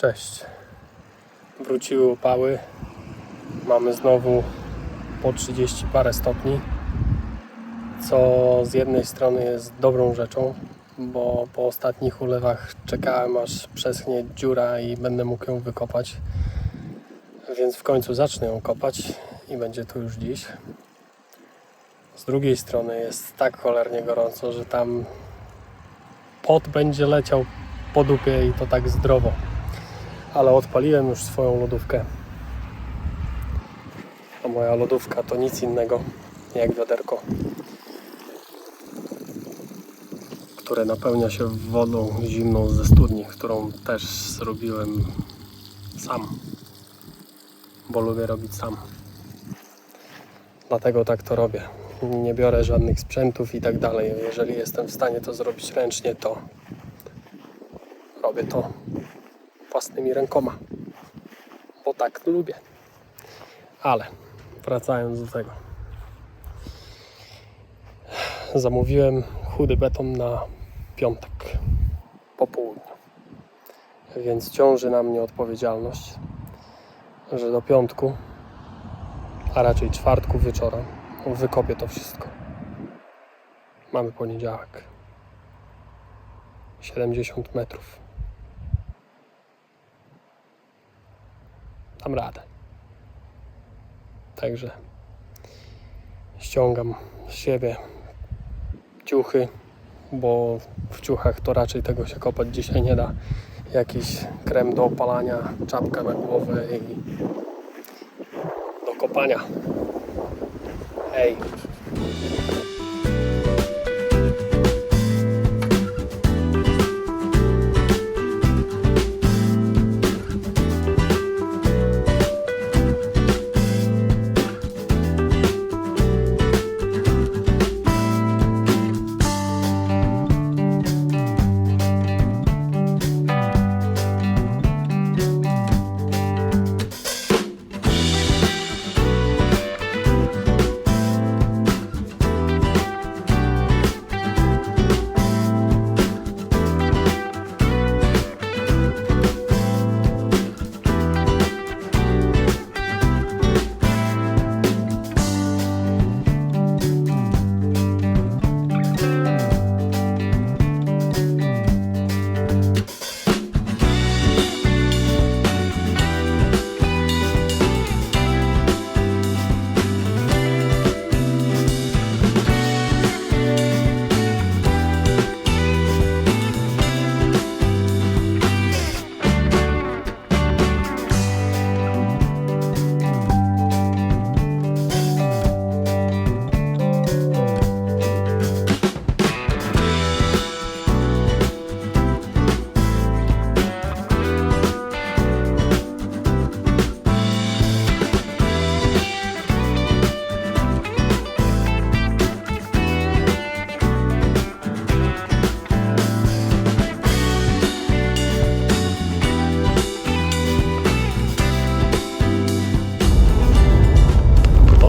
Cześć. Wróciły opały. Mamy znowu po 30 parę stopni, co z jednej strony jest dobrą rzeczą, bo po ostatnich ulewach czekałem aż przeschnie dziura i będę mógł ją wykopać. Więc w końcu zacznę ją kopać i będzie to już dziś. Z drugiej strony jest tak cholernie gorąco, że tam pot będzie leciał po dupie i to tak zdrowo. Ale odpaliłem już swoją lodówkę. A moja lodówka to nic innego jak wiaderko, które napełnia się wodą zimną ze studni, którą też zrobiłem sam, bo lubię robić sam. Dlatego tak to robię. Nie biorę żadnych sprzętów i tak dalej. Jeżeli jestem w stanie to zrobić ręcznie, to robię to własnymi rękoma, bo tak lubię. Ale wracając do tego. Zamówiłem chudy beton na piątek po południu. Więc ciąży na mnie odpowiedzialność, że do piątku, a raczej czwartku wieczora, wykopię to wszystko. Mamy poniedziałek. 70 metrów. Dam radę. Także ściągam z siebie ciuchy, bo w ciuchach to raczej tego się kopać dzisiaj nie da. Jakiś krem do opalania, czapka na głowę i do kopania. Hej.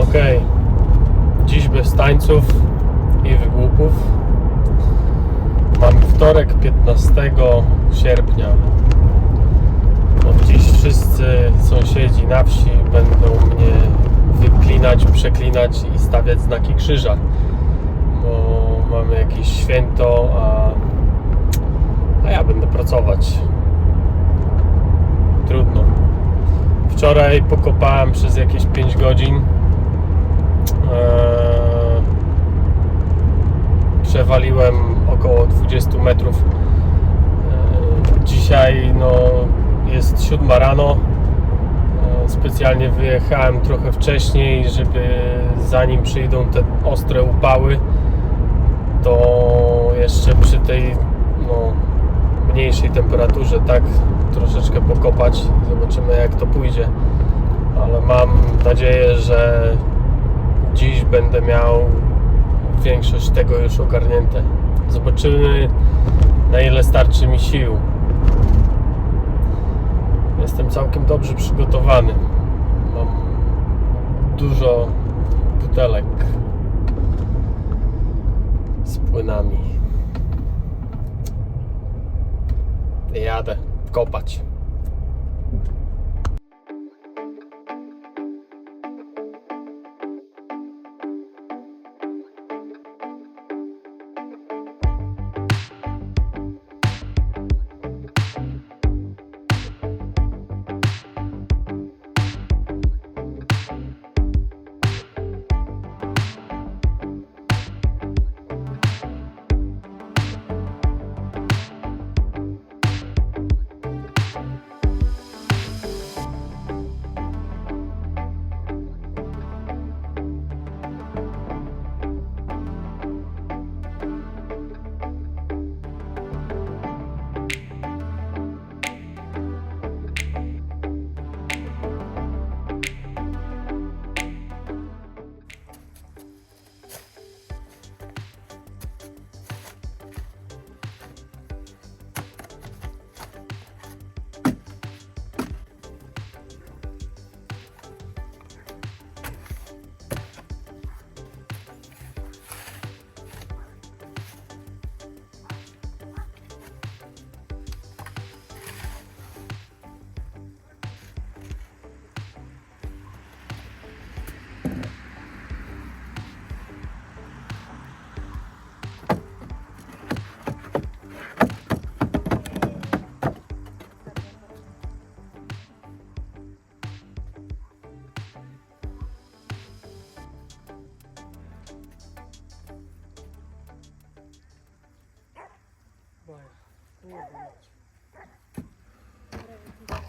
Okej. Dziś bez tańców i wygłupów. Mamy wtorek 15 sierpnia. Od dziś wszyscy sąsiedzi na wsi będą mnie wyklinać, przeklinać i stawiać znaki krzyża. Bo mamy jakieś święto, a, a ja będę pracować. Trudno. Wczoraj pokopałem przez jakieś 5 godzin. Eee, przewaliłem około 20 metrów. Eee, dzisiaj no, jest 7 rano. Eee, specjalnie wyjechałem trochę wcześniej, żeby zanim przyjdą te ostre upały, to jeszcze przy tej no, mniejszej temperaturze tak troszeczkę pokopać. Zobaczymy jak to pójdzie. Ale mam nadzieję, że dziś będę miał większość tego już ogarnięte. Zobaczymy na ile starczy mi sił. Jestem całkiem dobrze przygotowany. Mam dużo butelek z płynami. Jadę kopać.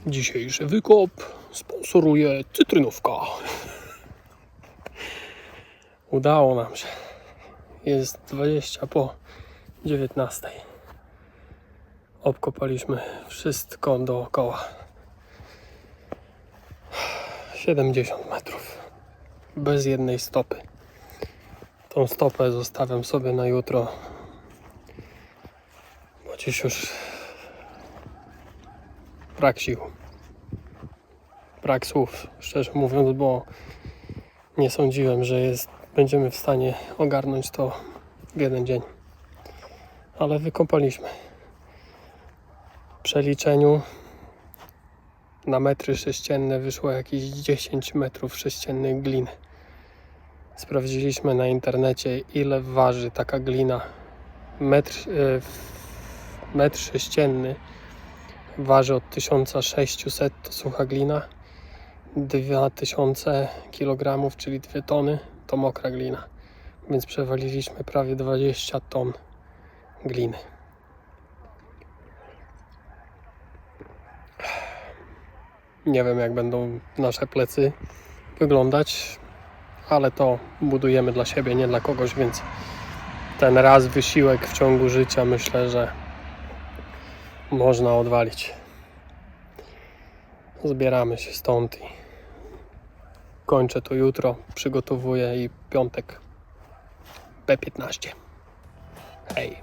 Dzisiejszy wykop sponsoruje cytrynówka. Udało nam się. Jest 20 po 19. Obkopaliśmy wszystko dookoła. 70 metrów. Bez jednej stopy. Tą stopę zostawiam sobie na jutro. Bo dziś już brak sił. Brak słów, szczerze mówiąc, bo nie sądziłem, że jest, będziemy w stanie ogarnąć to w jeden dzień. Ale wykopaliśmy. W przeliczeniu na metry sześcienne wyszło jakieś 10 metrów sześciennych gliny. Sprawdziliśmy na internecie, ile waży taka glina. Metr, e, metr sześcienny waży od 1600 to sucha glina, 2000 kg, czyli 2 tony to mokra glina. Więc przewaliliśmy prawie 20 ton gliny. Nie wiem jak będą nasze plecy wyglądać, ale to budujemy dla siebie, nie dla kogoś, więc ten raz wysiłek w ciągu życia myślę, że można odwalić. Zbieramy się stąd i kończę to jutro. Przygotowuję i piątek B15. Hej.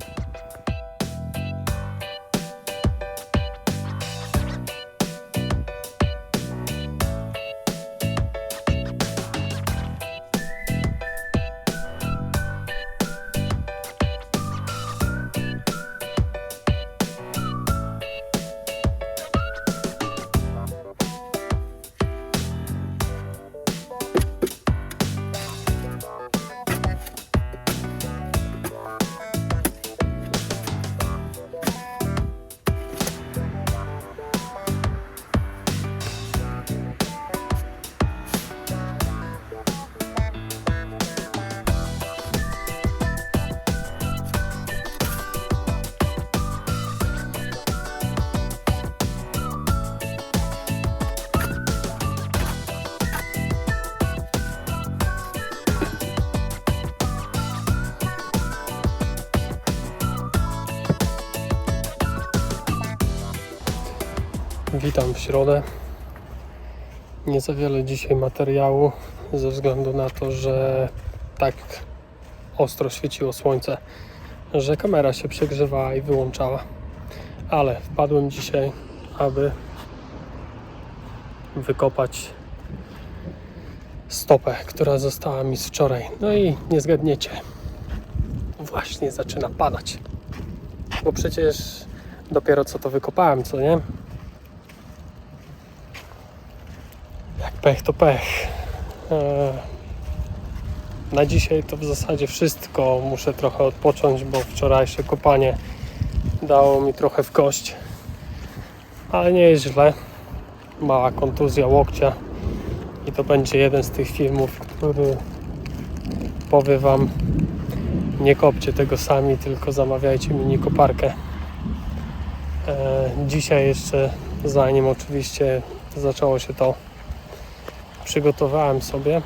Witam w środę. Nie za wiele dzisiaj materiału ze względu na to, że tak ostro świeciło słońce, że kamera się przegrzewała i wyłączała. Ale wpadłem dzisiaj, aby wykopać stopę, która została mi z wczoraj. No i nie zgadniecie, właśnie zaczyna padać. Bo przecież dopiero co to wykopałem, co nie? Pech to pech. E, Na dzisiaj to w zasadzie wszystko. Muszę trochę odpocząć, bo wczorajsze kopanie dało mi trochę w kość. Ale nie jest źle. Mała kontuzja łokcia. I to będzie jeden z tych filmów, który powie Wam nie kopcie tego sami, tylko zamawiajcie mini koparkę. E, Dzisiaj jeszcze, zanim oczywiście zaczęło się to przygotowałem sobie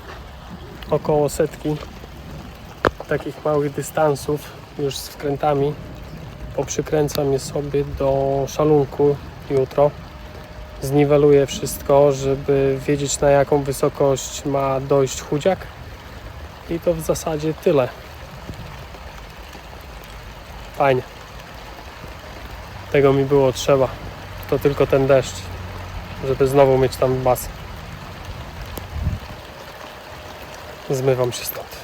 około setki takich małych dystansów już z wkrętami. Poprzykręcam je sobie do szalunku jutro. Zniweluję wszystko, żeby wiedzieć na jaką wysokość ma dojść chudziak. I to w zasadzie tyle. Fajnie. Tego mi było trzeba. To tylko ten deszcz, żeby znowu mieć tam basen. Zmywam się stąd.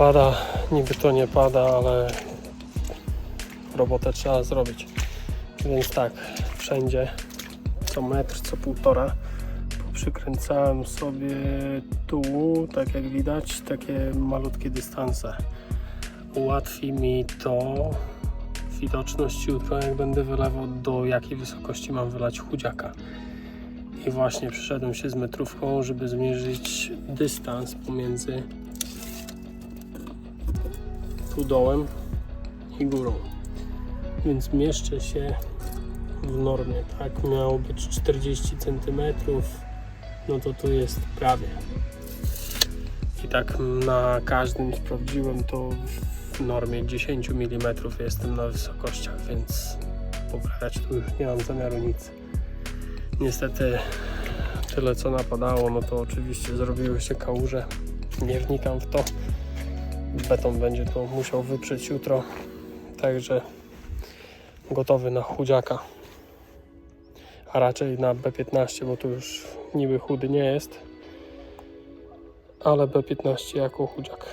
Pada, niby to nie pada, ale robotę trzeba zrobić. Więc tak, wszędzie co metr, co półtora przykręcałem sobie tu, tak jak widać, takie malutkie dystanse. Ułatwi mi to widoczność jutro, jak będę wylewał, do jakiej wysokości mam wylać chudziaka. I właśnie przyszedłem się z metrówką, żeby zmierzyć dystans pomiędzy tu dołem i górą. Więc mieszczę się w normie, tak? Miało być 40 cm, no to tu jest prawie. I tak na każdym sprawdziłem to w normie 10 mm jestem na wysokościach, więc poprawiać tu już nie mam zamiaru nic. Niestety tyle co napadało, no to oczywiście zrobiły się kałuże. Nie wnikam w to. Beton będzie to musiał wyprzeć jutro, także gotowy na chudziaka. A raczej na B15, bo tu już niby chudy nie jest, ale B15 jako chudziak.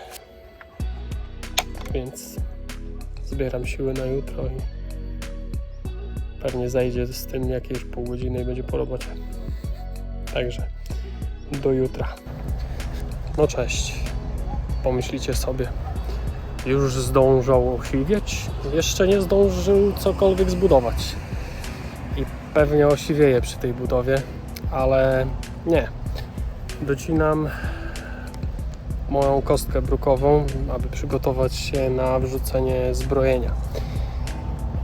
Więc zbieram siły na jutro i pewnie zajdzie z tym jakieś pół godziny i będzie po robocie. Także do jutra. No cześć. Pomyślicie sobie, już zdążał osiwieć? Jeszcze nie zdążył cokolwiek zbudować. I pewnie osiwieje przy tej budowie, ale nie. Docinam moją kostkę brukową, aby przygotować się na wrzucenie zbrojenia.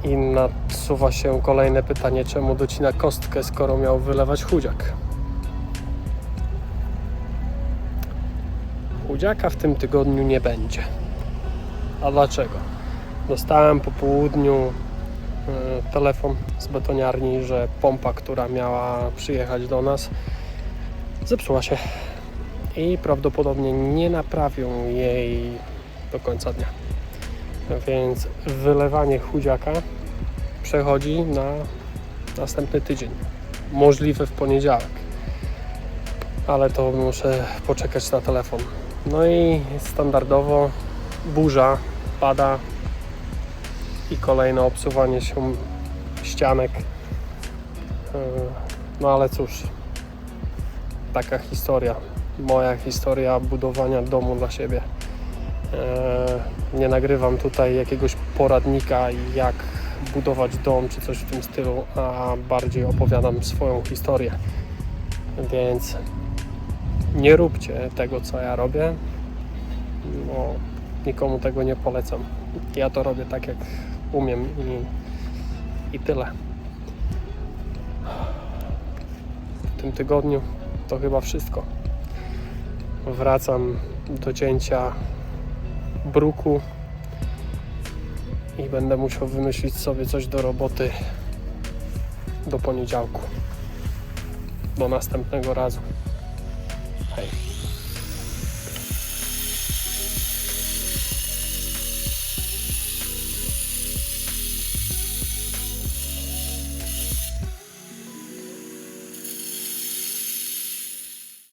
I nasuwa się kolejne pytanie, czemu docina kostkę, skoro miał wylewać chudziak. Chudziaka w tym tygodniu nie będzie. A dlaczego? Dostałem po południu e, telefon z betoniarni, że pompa, która miała przyjechać do nas, zepsuła się i prawdopodobnie nie naprawią jej do końca dnia. Więc wylewanie chudziaka przechodzi na następny tydzień. Możliwe w poniedziałek. Ale to muszę poczekać na telefon. No i standardowo burza pada i kolejne obsuwanie się ścianek. Yy, No ale cóż, taka historia. Moja historia budowania domu dla siebie. Yy, Nie nagrywam tutaj jakiegoś poradnika, jak budować dom czy coś w tym stylu, a bardziej opowiadam swoją historię. Więc nie róbcie tego, co ja robię, bo nikomu tego nie polecam. Ja to robię tak, jak umiem i, i tyle. W tym tygodniu to chyba wszystko. Wracam do cięcia bruku i będę musiał wymyślić sobie coś do roboty do poniedziałku. Do następnego razu.